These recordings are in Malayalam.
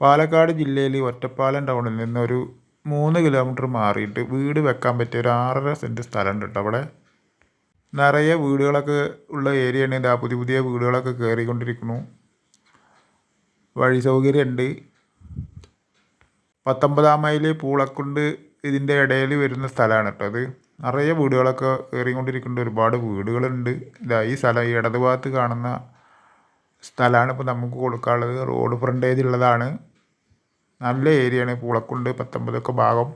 പാലക്കാട് ജില്ലയിൽ ഒറ്റപ്പാലം ടൗണിൽ നിന്നൊരു മൂന്ന് കിലോമീറ്റർ മാറിയിട്ട് വീട് വെക്കാൻ പറ്റിയ ഒരു ആറര സെന്റ് സ്ഥലമുണ്ട് കേട്ടോ അവിടെ. നിറയെ വീടുകളൊക്കെ ഉള്ള ഏരിയയാണ് ഇതാ പുതിയ പുതിയ വീടുകളൊക്കെ കയറിക്കൊണ്ടിരിക്കുന്നു വഴി സൗകര്യമുണ്ട് പത്തൊമ്പതാം മൈൽ പൂളക്കുണ്ട് ഇതിന്റെ ഇടയിൽ വരുന്ന സ്ഥലമാണ് കേട്ടോ അത്. നിറയെ വീടുകളൊക്കെ കയറിക്കൊണ്ടിരിക്കുന്നുണ്ട് ഒരുപാട് വീടുകളുണ്ട്. ഇതാ ഈ സ്ഥലം ഈ ഇടതുഭാഗത്ത് കാണുന്ന സ്ഥലമാണ് ഇപ്പോൾ നമുക്ക് കൊടുക്കാനുള്ളത്. റോഡ് ഫ്രണ്ടേജ് ഉള്ളതാണ് നല്ല ഏരിയയാണ് പൂളക്കുണ്ട് പത്തൊമ്പതൊക്കെ ഭാഗം.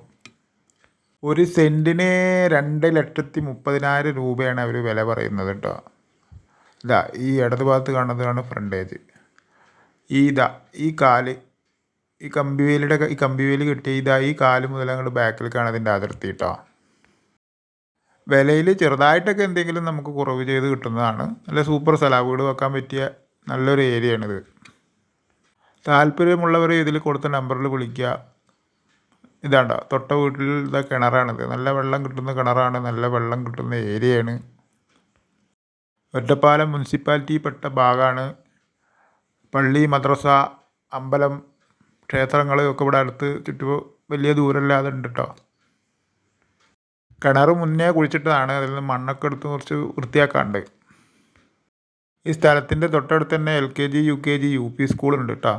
ഒരു സെന്റിന് രണ്ട് ലക്ഷത്തി മുപ്പതിനായിരം രൂപയാണ് അവർ വില പറയുന്നത് കേട്ടോ. ഇതാ ഈ ഇടത് ഭാഗത്ത് കാണുന്നതാണ് ഫ്രണ്ടേജ് ഈ ഇതാ ഈ കാൽ ഈ കമ്പിവേലിയുടെ ഈ കമ്പിവേലി കിട്ടിയ ഇതാ ഈ കാൽ മുതൽ അങ്ങോട്ട് ബാക്കിലേക്കാണ് അതിന്റെ അതിർത്തി കേട്ടോ. വിലയിൽ ചെറുതായിട്ടൊക്കെ എന്തെങ്കിലും നമുക്ക് കുറവ് ചെയ്ത് കിട്ടുന്നതാണ്. നല്ല സൂപ്പർ സ്ഥലമാണ്. വീട് വെക്കാൻ പറ്റിയ നല്ലൊരു ഏരിയയാണിത്. താല്പര്യമുള്ളവർ ഇതിൽ കൊടുത്ത നമ്പറിൽ വിളിക്കുക ഇതാണ്ട തൊട്ട വീട്ടിൽ ഇതാ കിണറാണിത്. നല്ല വെള്ളം കിട്ടുന്ന കിണറാണ് നല്ല വെള്ളം കിട്ടുന്ന ഏരിയയാണ്. ഒറ്റപ്പാലം മുനിസിപ്പാലിറ്റി പെട്ട ഭാഗമാണ് പള്ളി മദ്രസ അമ്പലം ക്ഷേത്രങ്ങൾ ഒക്കെ ഇവിടെ അടുത്ത് ചുറ്റു വലിയ ദൂരമില്ലാതെ ഉണ്ട് കേട്ടോ കിണർ മുന്നേ കുഴിച്ചിട്ടതാണ്. അതിൽ നിന്ന് മണ്ണൊക്കെ എടുത്ത് കുറച്ച് വൃത്തിയാക്കാണ്ട്. ഈ സ്ഥലത്തിന്റെ തൊട്ടടുത്ത് തന്നെ L K G U K G U P സ്കൂളുണ്ട് കേട്ടോ